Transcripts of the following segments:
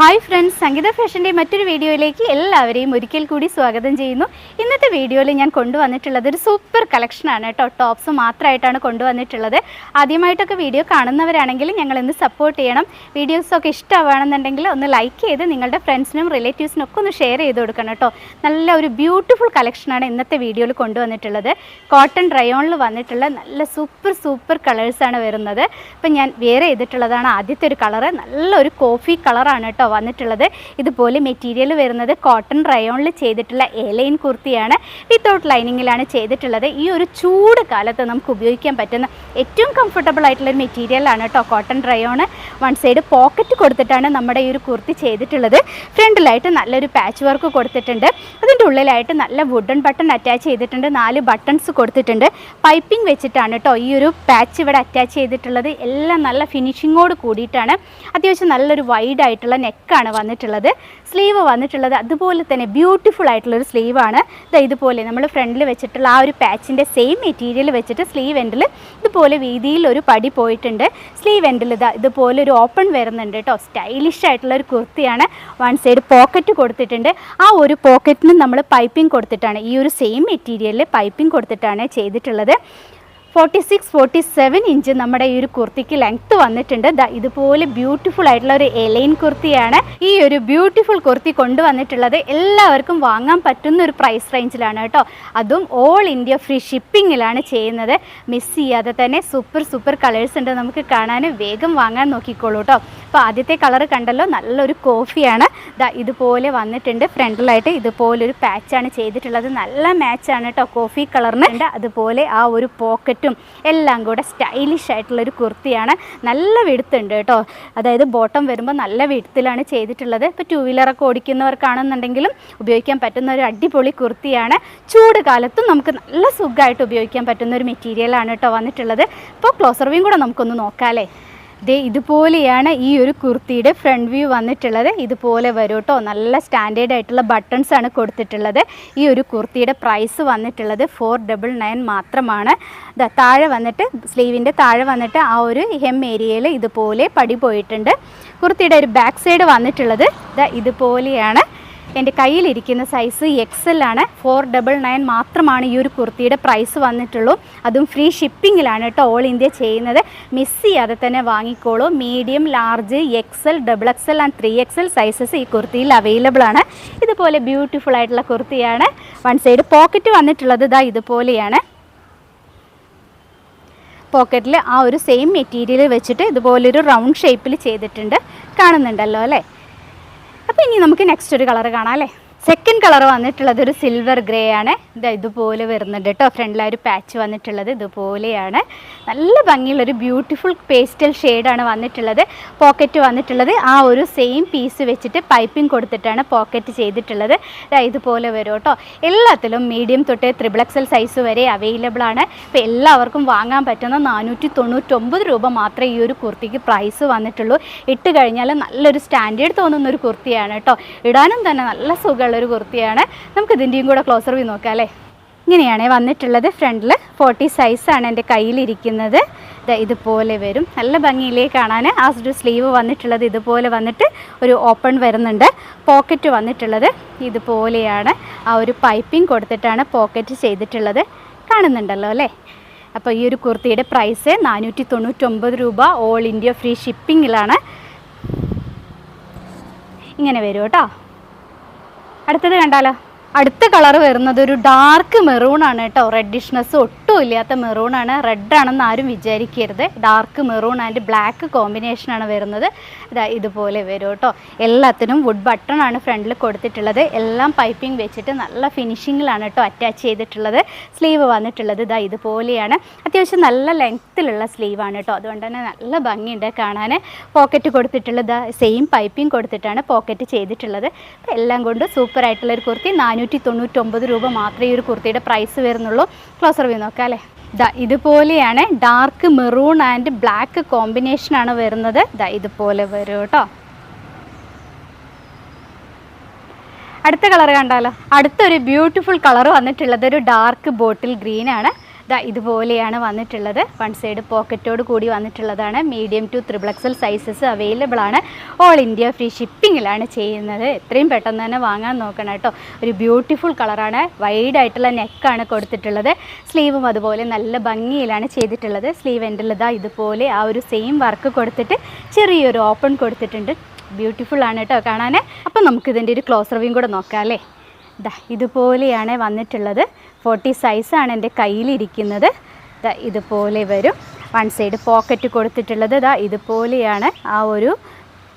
Hi friends സംഗീത ഫാഷന്റെ മറ്റൊരു വീഡിയോയിലേക്ക് എല്ലാവരെയും ഒരിക്കൽ കൂടി സ്വാഗതം ചെയ്യുന്നു. ഇന്നത്തെ വീഡിയോയിൽ ഞാൻ കൊണ്ടുവന്നിട്ടുള്ളത് ഒരു സൂപ്പർ കളക്ഷനാണ് കേട്ടോ. ടോപ്സ് മാത്രമായിട്ടാണ് കൊണ്ടുവന്നിട്ടുള്ളത്. ആദ്യമായിട്ടൊക്കെ വീഡിയോ കാണുന്നവരാണെങ്കിൽ ഞങ്ങൾ ഇന്ന് സപ്പോർട്ട് ചെയ്യണം വീഡിയോസൊക്കെ ഇഷ്ടമാണെന്നുണ്ടെങ്കിൽ ഒന്ന് ലൈക്ക് ചെയ്ത് നിങ്ങളുടെ ഫ്രണ്ട്സിനും റിലേറ്റീവ്സിനും ഒക്കെ ഒന്ന് ഷെയർ ചെയ്ത് കൊടുക്കണം കേട്ടോ. നല്ല ഒരു ബ്യൂട്ടിഫുൾ കളക്ഷനാണ് ഇന്നത്തെ വീഡിയോയിൽ കൊണ്ടുവന്നിട്ടുള്ളത്. കോട്ടൺ റയോണിൽ വന്നിട്ടുള്ള നല്ല സൂപ്പർ സൂപ്പർ കളേഴ്സാണ് വരുന്നത്. ഇപ്പം ഞാൻ വേറെ ചെയ്തിട്ടുള്ളതാണ് ആദ്യത്തെ ഒരു കളറ് നല്ലൊരു കോഫി കളറാണ് കേട്ടോ. വന്നിട്ടുള്ളത്. ഇതുപോലെ മെറ്റീരിയൽ വരുന്നത് കോട്ടൺ റയോണിൽ ചെയ്തിട്ടുള്ള എലൈൻ കുർത്തിയാണ്. വിത്തൗട്ട് ലൈനിങ്ങിലാണ് ചെയ്തിട്ടുള്ളത്. ഈ ഒരു ചൂട് കാലത്ത് നമുക്ക് ഉപയോഗിക്കാൻ പറ്റുന്ന ഏറ്റവും കംഫർട്ടബിൾ ആയിട്ടുള്ള ഒരു മെറ്റീരിയലാണ് കേട്ടോ cotton rayon one side pocket കൊടുത്തിട്ടാണ് നമ്മുടെ ഈ ഒരു കുർത്തി ചെയ്തിട്ടുള്ളത്. ഫ്രണ്ടിലായിട്ട് നല്ലൊരു പാച്ച് വർക്ക് കൊടുത്തിട്ടുണ്ട്. അതിന്റെ ഉള്ളിലായിട്ട് നല്ല വുഡൻ ബട്ടൺ അറ്റാച്ച് ചെയ്തിട്ടുണ്ട്. നാല് ബട്ടൺസ് കൊടുത്തിട്ടുണ്ട്. പൈപ്പിംഗ് വെച്ചിട്ടാണ് കേട്ടോ ഈ ഒരു പാച്ച് ഇവിടെ അറ്റാച്ച് ചെയ്തിട്ടുള്ളത്. എല്ലാം നല്ല ഫിനിഷിങ്ങോട് കൂടിയിട്ടാണ്. അത്യാവശ്യം നല്ലൊരു വൈഡ് ആയിട്ടുള്ള നെക്കാണ് വന്നിട്ടുള്ളത്. സ്ലീവ് വന്നിട്ടുള്ളത് അതുപോലെ തന്നെ ബ്യൂട്ടിഫുൾ ആയിട്ടുള്ളൊരു സ്ലീവാണ്. ഇതാ ഇതുപോലെ നമ്മൾ ഫ്രണ്ടിൽ വെച്ചിട്ടുള്ള ആ ഒരു പാച്ചിന്റെ സെയിം മെറ്റീരിയൽ വെച്ചിട്ട് സ്ലീവ് എൻഡിൽ ഇതുപോലെ വീതിയിൽ ഒരു പടി പോയിട്ടുണ്ട്. സ്ലീവ് എൻഡിൽ ഇതാ ഇതുപോലെ ഒരു ഓപ്പൺ വരുന്നുണ്ട് കേട്ടോ. സ്റ്റൈലിഷ് ആയിട്ടുള്ള ഒരു കുർത്തിയാണ് വൺ സൈഡ് പോക്കറ്റ് കൊടുത്തിട്ടുണ്ട്. ആ ഒരു പോക്കറ്റിന് നമ്മൾ പൈപ്പിംഗ് കൊടുത്തിട്ടാണ് ഈ ഒരു സെയിം മെറ്റീരിയലിൽ പൈപ്പിംഗ് കൊടുത്തിട്ടാണ് ചെയ്തിട്ടുള്ളത്. Forty six forty seven inch നമ്മുടെ ഈ ഒരു കുർത്തിക്ക് ലെങ്ത്ത് വന്നിട്ടുണ്ട്. ഇതുപോലെ ബ്യൂട്ടിഫുൾ ആയിട്ടുള്ള ഒരു എലൈൻ കുർത്തിയാണ് ഈ ഒരു ബ്യൂട്ടിഫുൾ കുർത്തി കൊണ്ടുവന്നിട്ടുള്ളത്. എല്ലാവർക്കും വാങ്ങാൻ പറ്റുന്ന ഒരു പ്രൈസ് റേഞ്ചിലാണ് കേട്ടോ. അതും ഓൾ ഇന്ത്യ ഫ്രീ ഷിപ്പിങ്ങിലാണ് ചെയ്യുന്നത്. മിസ് ചെയ്യാതെ തന്നെ സൂപ്പർ സൂപ്പർ കളേഴ്സ് ഉണ്ട്. നമുക്ക് കാണാൻ വേഗം വാങ്ങാൻ നോക്കിക്കോളൂ കേട്ടോ. അപ്പോൾ ആദ്യത്തെ കളർ കണ്ടല്ലോ നല്ലൊരു കോഫിയാണ് ഇതുപോലെ വന്നിട്ടുണ്ട്. ഫ്രണ്ടിലായിട്ട് ഇതുപോലൊരു പാച്ചാണ് ചെയ്തിട്ടുള്ളത്. നല്ല മാച്ചാണ് കേട്ടോ കോഫി കളറിന് അതുപോലെ ആ ഒരു പോക്കറ്റും എല്ലാം കൂടെ സ്റ്റൈലിഷ് ആയിട്ടുള്ളൊരു കുർത്തിയാണ്. നല്ല വിടുത്തുണ്ട് കേട്ടോ. അതായത് ബോട്ടം വരുമ്പോൾ നല്ല വിടുത്തിലാണ് ചെയ്തിട്ടുള്ളത്. ഇപ്പോൾ ടൂ വീലറൊക്കെ ഓടിക്കുന്നവർക്കാണെന്നുണ്ടെങ്കിലും ഉപയോഗിക്കാൻ പറ്റുന്ന ഒരു അടിപൊളി കുർത്തിയാണ്. ചൂട് കാലത്തും നമുക്ക് നല്ല സുഖമായിട്ട് ഉപയോഗിക്കാൻ പറ്റുന്ന ഒരു മെറ്റീരിയലാണ് കേട്ടോ വന്നിട്ടുള്ളത്. ഇപ്പോൾ ക്ലോസർ വ്യൂയും കൂടെ നമുക്കൊന്ന് നോക്കാമല്ലേ ദേ ഇതുപോലെയാണ് ഈ ഒരു കുർത്തിയുടെ ഫ്രണ്ട് വ്യൂ വന്നിട്ടുള്ളത്. ഇതുപോലെ വരും കേട്ടോ നല്ല സ്റ്റാൻഡേർഡ് ആയിട്ടുള്ള ബട്ടൺസ് ആണ് കൊടുത്തിട്ടുള്ളത്. ഈ ഒരു കുർത്തിയുടെ പ്രൈസ് വന്നിട്ടുള്ളത് ഫോർ ഡബിൾ നയൻ മാത്രമാണ്. താഴെ വന്നിട്ട് സ്ലീവിന്റെ താഴെ വന്നിട്ട് ആ ഒരു ഹെം ഏരിയയിൽ ഇതുപോലെ പടി പോയിട്ടുണ്ട്. കുർത്തിയുടെ ഒരു ബാക്ക് സൈഡ് വന്നിട്ടുള്ളത്. ഇതുപോലെയാണ് എന്റെ കയ്യിലിരിക്കുന്ന സൈസ് എക്സൽ ആണ്. ഫോർ ഡബിൾ നയൻ മാത്രമാണ് ഈ ഒരു കുർത്തിയുടെ പ്രൈസ് വന്നിട്ടുള്ളൂ. അതും ഫ്രീ ഷിപ്പിങ്ങിലാണ് കേട്ടോ ഓൾ ഇന്ത്യ ചെയ്യുന്നത്. മിസ് ചെയ്യാതെ തന്നെ വാങ്ങിക്കോളൂ. Medium large XL double XL and three XL sizes ഈ കുർത്തിയിൽ അവൈലബിൾ ആണ്. ഇതുപോലെ ബ്യൂട്ടിഫുൾ ആയിട്ടുള്ള കുർത്തിയാണ്. വൺ സൈഡ് പോക്കറ്റ് വന്നിട്ടുള്ളത് ഇതാ ഇതുപോലെയാണ്. പോക്കറ്റിൽ ആ ഒരു സെയിം മെറ്റീരിയൽ വെച്ചിട്ട് ഇതുപോലൊരു റൗണ്ട് ഷേപ്പിൽ ചെയ്തിട്ടുണ്ട്. കാണുന്നുണ്ടല്ലോ അല്ലേ? അപ്പോൾ ഇനി നമുക്ക് നെക്സ്റ്റ് ഒരു കളർ കാണാം അല്ലേ? സെക്കൻഡ് കളർ വന്നിട്ടുള്ളത് ഒരു സിൽവർ ഗ്രേ ആണ്. ഇതാ ഇതുപോലെ വരുന്നുണ്ട് കേട്ടോ. ഫ്രണ്ടിൽ ഒരു പാച്ച് വന്നിട്ടുള്ളത്. ഇതുപോലെയാണ്. നല്ല ഭംഗിയുള്ള ഒരു ബ്യൂട്ടിഫുൾ പേസ്റ്റൽ ഷെയ്ഡാണ് വന്നിട്ടുള്ളത്. പോക്കറ്റ് വന്നിട്ടുള്ളത്. ആ ഒരു സെയിം പീസ് വെച്ചിട്ട് പൈപ്പിംഗ് കൊടുത്തിട്ടാണ് പോക്കറ്റ് ചെയ്തിട്ടുള്ളത്. ഇതാ ഇതുപോലെ വരും കേട്ടോ. എല്ലാത്തിലും മീഡിയം തൊട്ട് ത്രിബിളക്സൽ സൈസ് വരെ അവൈലബിൾ ആണ്. ഇപ്പോൾ എല്ലാവർക്കും വാങ്ങാൻ പറ്റുന്ന നാനൂറ്റി തൊണ്ണൂറ്റൊമ്പത് രൂപ മാത്രമേ ഈ ഒരു കുർത്തിക്ക് പ്രൈസ് വന്നിട്ടുള്ളൂ. ഇട്ട് കഴിഞ്ഞാൽ നല്ലൊരു സ്റ്റാൻഡേർഡ് തോന്നുന്ന ഒരു കുർത്തിയാണ് കേട്ടോ. ഇടാനും തന്നെ നല്ല സുഖമുള്ളൊരു കുർത്തിയാണ്. നമുക്ക് ഇതിന്റെയും കൂടെ ക്ലോസർ വ്യൂ നോക്കാം അല്ലേ? ഇങ്ങനെയാണ് വന്നിട്ടുള്ളത്. ഫ്രണ്ടിൽ ഫോർട്ടി സൈസാണ് എന്റെ കയ്യിലിരിക്കുന്നത്. ഇതുപോലെ വരും. നല്ല ഭംഗിയിലേ കാണാൻ. ആ ഒരു സ്ലീവ് വന്നിട്ടുള്ളത് ഇതുപോലെ വന്നിട്ട് ഒരു ഓപ്പൺ വരുന്നുണ്ട്. പോക്കറ്റ് വന്നിട്ടുള്ളത് ഇതുപോലെയാണ്. ആ ഒരു പൈപ്പിംഗ് കൊടുത്തിട്ടാണ് പോക്കറ്റ് ചെയ്തിട്ടുള്ളത്. കാണുന്നുണ്ടല്ലോ അല്ലേ? അപ്പോൾ ഈ ഒരു കുർത്തിയുടെ പ്രൈസ് നാനൂറ്റി തൊണ്ണൂറ്റൊമ്പത് രൂപ ഓൾ ഇന്ത്യ ഫ്രീ ഷിപ്പിങ്ങിലാണ് ഇങ്ങനെ വരും കേട്ടോ. അടുത്തത് കണ്ടാലോ? അടുത്ത കളർ വരുന്നത് ഒരു ഡാർക്ക് മെറൂൺ ആണ് കേട്ടോ റെഡിഷ്നെസ് ഇല്ലാത്ത മെറൂൺ ആണ് റെഡ് ആണെന്ന് ആരും വിചാരിക്കരുത്. Dark maroon and black combination ആണ് വരുന്നത്. ഇതാ ഇതുപോലെ വരും കേട്ടോ. എല്ലാത്തിനും വുഡ് ബട്ടൺ ആണ് ഫ്രണ്ടിൽ കൊടുത്തിട്ടുള്ളത്. എല്ലാം പൈപ്പിംഗ് വെച്ചിട്ട് നല്ല ഫിനിഷിങ്ങിലാണ് കേട്ടോ അറ്റാച്ച് ചെയ്തിട്ടുള്ളത്. സ്ലീവ് വന്നിട്ടുള്ളത് ഇതാ ഇതുപോലെയാണ്. അത്യാവശ്യം നല്ല ലെങ്ത്തിലുള്ള സ്ലീവാണ് കേട്ടോ. അതുകൊണ്ട് തന്നെ നല്ല ഭംഗിയുണ്ട് കാണാൻ പോക്കറ്റ് കൊടുത്തിട്ടുള്ളത് സെയിം പൈപ്പിംഗ് കൊടുത്തിട്ടാണ് പോക്കറ്റ് ചെയ്തിട്ടുള്ളത്. അപ്പോൾ എല്ലാം കൊണ്ട് ഒരു കുർത്തി. നാനൂറ്റി തൊണ്ണൂറ്റൊമ്പത് രൂപ മാത്രമേ ഈ ഒരു കുർത്തിയുടെ പ്രൈസ് വരുന്നുള്ളൂ. ക്ലോസർ വ്യൂ നോക്കാം. അല്ലേ ദാ ഇതുപോലെയാണ് dark maroon and black combination ആണ് വരുന്നത്. ദാ ഇതുപോലെ വരും കേട്ടോ അടുത്ത കളർ കണ്ടാലോ? അടുത്തൊരു ബ്യൂട്ടിഫുൾ കളർ വന്നിട്ടുള്ളത് ഒരു ഡാർക്ക് ബോട്ടിൽ ഗ്രീൻ ആണ്. ദാ ഇതുപോലെയാണ് വന്നിട്ടുള്ളത്. വൺ സൈഡ് പോക്കറ്റോട് കൂടി വന്നിട്ടുള്ളതാണ്. Medium to triple XL sizes available ആണ്. ഓൾ ഇന്ത്യ ഫ്രീ ഷിപ്പിങ്ങിലാണ് ചെയ്യുന്നത്. എത്രയും പെട്ടെന്ന് തന്നെ വാങ്ങാൻ നോക്കണം കേട്ടോ. ഒരു ബ്യൂട്ടിഫുൾ കളറാണ് വൈഡ് ആയിട്ടുള്ള നെക്കാണ് കൊടുത്തിട്ടുള്ളത്. സ്ലീവും അതുപോലെ നല്ല ഭംഗിയിലാണ് ചെയ്തിട്ടുള്ളത്. സ്ലീവ് എൻഡിൽ ഇതാ ഇതുപോലെ ആ ഒരു സെയിം വർക്ക് കൊടുത്തിട്ട് ചെറിയൊരു ഓപ്പൺ കൊടുത്തിട്ടുണ്ട്. ബ്യൂട്ടിഫുൾ ആണ് കേട്ടോ കാണാൻ അപ്പം നമുക്കിതിന്റെ ഒരു ക്ലോസ് റിവ്യൂം കൂടെ നോക്കാം അല്ലേ? ഇതുപോലെയാണ് വന്നിട്ടുള്ളത്. ഫോർട്ടി സൈസാണ് എന്റെ കയ്യിലിരിക്കുന്നത്. ഇതുപോലെ വരും. വൺ സൈഡ് പോക്കറ്റ് കൊടുത്തിട്ടുള്ളത്. ദാ ഇതുപോലെയാണ് ആ ഒരു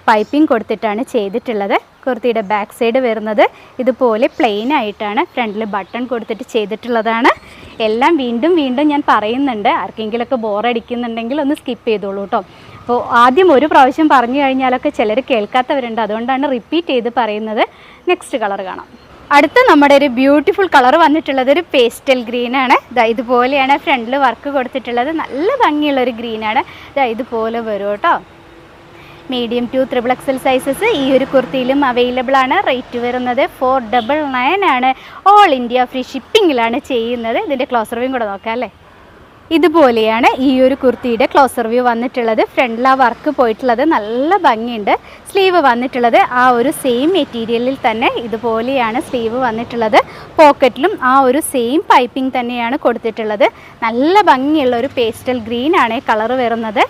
പൈപ്പിംഗ് കൊടുത്തിട്ടാണ് ചെയ്തിട്ടുള്ളത്. കുർത്തിയുടെ ബാക്ക് സൈഡ് വരുന്നത് ഇതുപോലെ പ്ലെയിൻ ആയിട്ടാണ്. ഫ്രണ്ടിൽ ബട്ടൺ കൊടുത്തിട്ട് ചെയ്തിട്ടുള്ളതാണ്. എല്ലാം വീണ്ടും വീണ്ടും ഞാൻ പറയുന്നുണ്ട്. ആർക്കെങ്കിലുമൊക്കെ ബോറടിക്കുന്നുണ്ടെങ്കിൽ ഒന്ന് സ്കിപ്പ് ചെയ്തോളൂ കേട്ടോ അപ്പോൾ ആദ്യം ഒരു പ്രാവശ്യം പറഞ്ഞു കഴിഞ്ഞാലൊക്കെ ചിലർ കേൾക്കാത്തവരുണ്ട്. അതുകൊണ്ടാണ് റിപ്പീറ്റ് ചെയ്ത് പറയുന്നത്. നെക്സ്റ്റ് കളർ കാണാം. അടുത്ത നമ്മുടെ ഒരു ബ്യൂട്ടിഫുൾ കളർ വന്നിട്ടുള്ളത് ഒരു പേസ്റ്റൽ ഗ്രീൻ ആണ്. ദാ ഇതുപോലെയാണ് ഫ്രണ്ടിൽ വർക്ക് കൊടുത്തിട്ടുള്ളത്. നല്ല ഭംഗിയുള്ള ഒരു ഗ്രീനാണ് ഇതാ ഇതുപോലെ വരും കേട്ടോ. Medium to triple XL sizes ഈ ഒരു കുർത്തിയിലും അവൈലബിൾ ആണ്. റേറ്റ് വരുന്നത് ഫോർ ഡബിൾ നയൻ ആണ്. ഓൾ ഇന്ത്യ ഫ്രീ ഷിപ്പിങ്ങിലാണ് ചെയ്യുന്നത്. ഇതിന്റെ ക്ലോസ് റിവ്യൂ കൂടെ നോക്കാം അല്ലേ? ഇതുപോലെയാണ് ഈ ഒരു കുർത്തിയുടെ ക്ലോസർ വ്യൂ വന്നിട്ടുള്ളത്. ഫ്രണ്ടിൽ ആ വർക്ക് പോയിട്ടുള്ളത് നല്ല ഭംഗിയുണ്ട്. സ്ലീവ് വന്നിട്ടുള്ളത് ആ ഒരു സെയിം മെറ്റീരിയലിൽ തന്നെ ഇതുപോലെയാണ് സ്ലീവ് വന്നിട്ടുള്ളത്. പോക്കറ്റിലും ആ ഒരു സെയിം പൈപ്പിംഗ് തന്നെയാണ് കൊടുത്തിട്ടുള്ളത്. നല്ല ഭംഗിയുള്ള ഒരു പേസ്റ്റൽ ഗ്രീൻ ആണ് കളർ വരുന്നത്.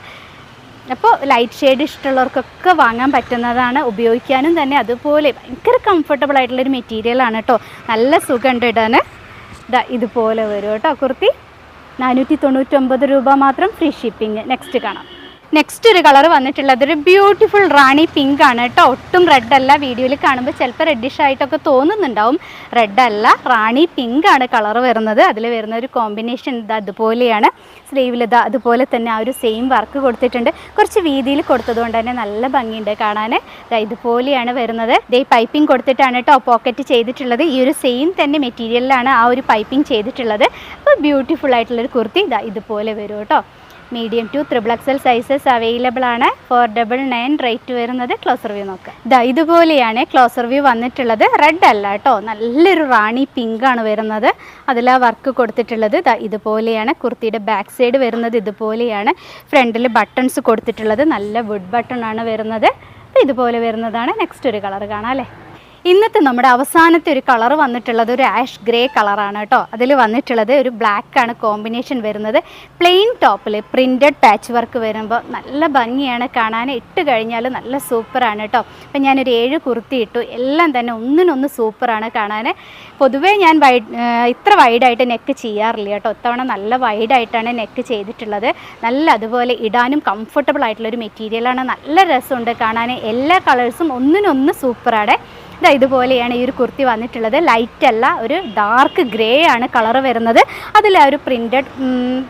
അപ്പോൾ ലൈറ്റ് ഷെയ്ഡ് ഇഷ്ടമുള്ളവർക്കൊക്കെ വാങ്ങാൻ പറ്റുന്നതാണ് ഉപയോഗിക്കാനും തന്നെ അതുപോലെ ഭയങ്കര കംഫർട്ടബിൾ ആയിട്ടുള്ളൊരു മെറ്റീരിയലാണ് കേട്ടോ നല്ല സുഖമുണ്ട് ഇടാൻ ഇതാ ഇതുപോലെ വരും കേട്ടോ കുർത്തി. നാനൂറ്റി തൊണ്ണൂറ്റൊമ്പത് രൂപ മാത്രം ഫ്രീ ഷിപ്പിംഗ് നെക്സ്റ്റ് കാണാം. നെക്സ്റ്റ് ഒരു കളർ വന്നിട്ടുള്ളത്. ഒരു ബ്യൂട്ടിഫുൾ റാണി പിങ്ക് ആണ് കേട്ടോ. ഒട്ടും റെഡ് അല്ല. വീഡിയോയിൽ കാണുമ്പോൾ ചിലപ്പോൾ റെഡിഷ് ആയിട്ടൊക്കെ തോന്നുന്നുണ്ടാവും. റെഡ് അല്ല റാണി പിങ്ക് ആണ് കളർ വരുന്നത്. അതിൽ വരുന്ന ഒരു കോമ്പിനേഷൻ ഇത് അതുപോലെയാണ്. സ്ലീവിൽ ഇത് അതുപോലെ തന്നെ ആ ഒരു സെയിം വർക്ക് കൊടുത്തിട്ടുണ്ട്. കുറച്ച് വീതിയിൽ കൊടുത്തതുകൊണ്ട് തന്നെ നല്ല ഭംഗിയുണ്ട് കാണാൻ ഇതുപോലെയാണ് വരുന്നത്. ഇതേ പൈപ്പിംഗ് കൊടുത്തിട്ടാണ് കേട്ടോ പോക്കറ്റ് ചെയ്തിട്ടുള്ളത്. ഈ ഒരു സെയിം തന്നെ മെറ്റീരിയലിലാണ് ആ ഒരു പൈപ്പിംഗ് ചെയ്തിട്ടുള്ളത്. അപ്പോൾ ബ്യൂട്ടിഫുൾ ആയിട്ടുള്ളൊരു കുർത്തി ഇതാ ഇതുപോലെ വരും കേട്ടോ. Medium to triple XL sizes available ആണ്. ഫോർ ഡബിൾ നയൻ റേറ്റ് വരുന്നത് ക്ലോസർ വ്യൂ നോക്കാം. ദാ ഇതുപോലെയാണ് ക്ലോസർ വ്യൂ വന്നിട്ടുള്ളത്. റെഡ് അല്ല കേട്ടോ. നല്ലൊരു റാണി പിങ്ക് ആണ് വരുന്നത്. അതിൽ വർക്ക് കൊടുത്തിട്ടുള്ളത്. ദാ ഇതുപോലെയാണ്. കുർത്തിയുടെ ബാക്ക് സൈഡ് വരുന്നത് ഇതുപോലെയാണ്. ഫ്രണ്ടിൽ ബട്ടൺസ് കൊടുത്തിട്ടുള്ളത്. നല്ല വുഡ് ബട്ടൺ ആണ് വരുന്നത്. ഇതുപോലെ വരുന്നതാണ്. നെക്സ്റ്റ് ഒരു കളർ കാണാം അല്ലേ? ഇന്നത്തെ നമ്മുടെ അവസാനത്തെ ഒരു കളർ വന്നിട്ടുള്ളത് ഒരു ആഷ് ഗ്രേ കളറാണ് കേട്ടോ. അതിൽ വന്നിട്ടുള്ളത് ഒരു ബ്ലാക്ക് ആണ് കോമ്പിനേഷൻ വരുന്നത്. പ്ലെയിൻ ടോപ്പിൽ പ്രിന്റഡ് പാച്ച് വർക്ക് വരുമ്പോൾ നല്ല ഭംഗിയാണ് കാണാൻ. ഇട്ട് കഴിഞ്ഞാൽ നല്ല സൂപ്പറാണ് കേട്ടോ. അപ്പം ഞാനൊരു ഏഴ് കുർത്തി ഇട്ടു. എല്ലാം തന്നെ ഒന്നിനൊന്ന് സൂപ്പറാണ് കാണാൻ പൊതുവേ ഞാൻ വൈഡ് ഇത്ര വൈഡായിട്ട് നെക്ക് ചെയ്യാറില്ല കേട്ടോ. ഇത്തവണ നല്ല വൈഡായിട്ടാണ് നെക്ക് ചെയ്തിട്ടുള്ളത്. നല്ല അതുപോലെ ഇടാനും കംഫർട്ടബിൾ ആയിട്ടുള്ളൊരു മെറ്റീരിയലാണ് നല്ല രസമുണ്ട് കാണാൻ എല്ലാ കളേഴ്സും ഒന്നിനൊന്ന് സൂപ്പറാണ് ഇതാ ഇതുപോലെയാണ് ഈ ഒരു കുർത്തി വന്നിട്ടുള്ളത്. ലൈറ്റ് അല്ല ഒരു ഡാർക്ക് ഗ്രേ ആണ് കളർ വരുന്നത്. അതിൽ ആ ഒരു പ്രിന്റഡ്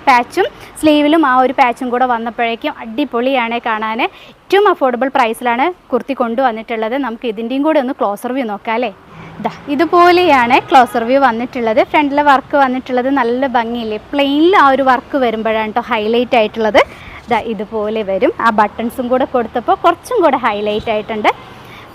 പാച്ചും സ്ലീവിലും ആ ഒരു പാച്ചും കൂടെ വന്നപ്പോഴേക്കും അടിപൊളിയാണ് കാണാൻ ഏറ്റവും അഫോർഡബിൾ പ്രൈസിലാണ് കുർത്തി കൊണ്ടുവന്നിട്ടുള്ളത്. നമുക്ക് ഇതിന്റെയും കൂടെ ഒന്ന് ക്ലോസർ വ്യൂ നോക്കാം അല്ലേ? ദാ ഇതുപോലെയാണ് ക്ലോസർ വ്യൂ വന്നിട്ടുള്ളത്. ഫ്രണ്ടിലെ വർക്ക് വന്നിട്ടുള്ളത് നല്ല ഭംഗിയില്ലേ? പ്ലെയിനിൽ ആ ഒരു വർക്ക് വരുമ്പോഴാണ് കേട്ടോ ഹൈലൈറ്റ് ആയിട്ടുള്ളത്. ഇതാ ഇതുപോലെ വരും. ആ ബട്ടൺസും കൂടെ കൊടുത്തപ്പോൾ കുറച്ചും കൂടെ ഹൈലൈറ്റ് ആയിട്ടുണ്ട്.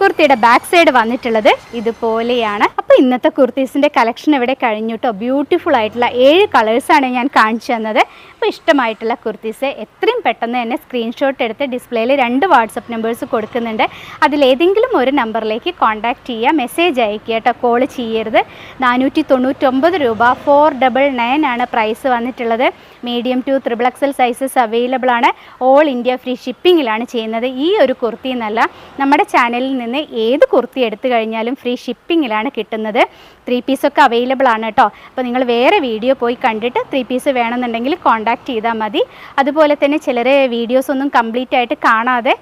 കുർത്തിയുടെ ബാക്ക് സൈഡ് വന്നിട്ടുള്ളത് ഇതുപോലെയാണ്. അപ്പോൾ ഇന്നത്തെ കുർത്തീസിന്റെ കളക്ഷൻ ഇവിടെ കഴിഞ്ഞു കേട്ടോ ബ്യൂട്ടിഫുൾ ആയിട്ടുള്ള ഏഴ് കളേഴ്സാണ് ഞാൻ കാണിച്ചു തന്നത്. അപ്പോൾ ഇഷ്ടമായിട്ടുള്ള കുർത്തീസ് എത്രയും പെട്ടെന്ന് തന്നെ സ്ക്രീൻഷോട്ട് എടുത്ത് ഡിസ്പ്ലേയിൽ രണ്ട് വാട്സപ്പ് നമ്പേഴ്സ് കൊടുക്കുന്നുണ്ട്. അതിലേതെങ്കിലും ഒരു നമ്പറിലേക്ക് കോൺടാക്റ്റ് ചെയ്യുക മെസ്സേജ് അയക്കുക കേട്ടോ കോൾ ചെയ്യരുത്. നാനൂറ്റി തൊണ്ണൂറ്റൊമ്പത് രൂപ ഫോർ ഡബിൾ നയൻ ആണ് പ്രൈസ് വന്നിട്ടുള്ളത്. Medium to triple XL sizes available ആണ്. ഓൾ ഇന്ത്യ ഫ്രീ ഷിപ്പിങ്ങിലാണ് ചെയ്യുന്നത്. ഈ ഒരു കുർത്തി എന്നല്ല നമ്മുടെ ചാനലിൽ നിന്ന് ഏത് കുർത്തി എടുത്തു കഴിഞ്ഞാലും ഫ്രീ ഷിപ്പിങ്ങിലാണ് കിട്ടുന്നത്. ത്രീ പീസൊക്കെ അവൈലബിൾ ആണ് കേട്ടോ അപ്പോൾ നിങ്ങൾ വേറെ വീഡിയോ പോയി കണ്ടിട്ട് ത്രീ പീസ് വേണമെന്നുണ്ടെങ്കിൽ കോൺടാക്ട് ചെയ്താൽ മതി. അതുപോലെ തന്നെ ചിലരെ വീഡിയോസ് ഒന്നും കംപ്ലീറ്റ് ആയിട്ട് കാണാതെ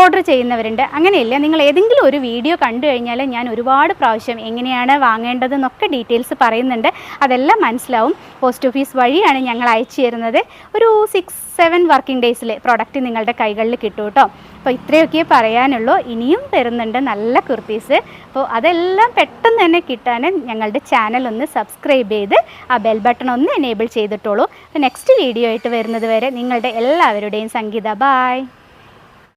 ഓർഡർ ചെയ്യുന്നവരുണ്ട്. അങ്ങനെയില്ല നിങ്ങൾ ഏതെങ്കിലും ഒരു വീഡിയോ കണ്ടു കഴിഞ്ഞാൽ ഞാൻ ഒരുപാട് പ്രാവശ്യം എങ്ങനെയാണ് വാങ്ങേണ്ടതെന്നൊക്കെ ഡീറ്റെയിൽസ് പറയുന്നുണ്ട്. അതെല്ലാം മനസ്സിലാവും. പോസ്റ്റ് ഓഫീസ് വഴിയാണ് ഞങ്ങൾ അയച്ചു തരുന്നത്. ഒരു സിക്സ് സെവൻ വർക്കിംഗ് ഡേയ്സിൽ പ്രോഡക്റ്റ് നിങ്ങളുടെ കൈകളിൽ കിട്ടും കേട്ടോ അപ്പോൾ ഇത്രയൊക്കെ പറയാനുള്ളൂ. ഇനിയും വരുന്നുണ്ട് നല്ല കുർത്തീസ്. അപ്പോൾ അതെല്ലാം പെട്ടെന്ന് തന്നെ കിട്ടാൻ ഞങ്ങളുടെ ചാനൽ ഒന്ന് സബ്സ്ക്രൈബ് ചെയ്ത് ആ ബെൽ ബട്ടൺ ഒന്ന് എനേബിൾ ചെയ്തിട്ടുള്ളൂ നെക്സ്റ്റ് വീഡിയോ ആയിട്ട് വരുന്നത് വരെ നിങ്ങളുടെ എല്ലാവരുടെയും സംഗീത. ബായ്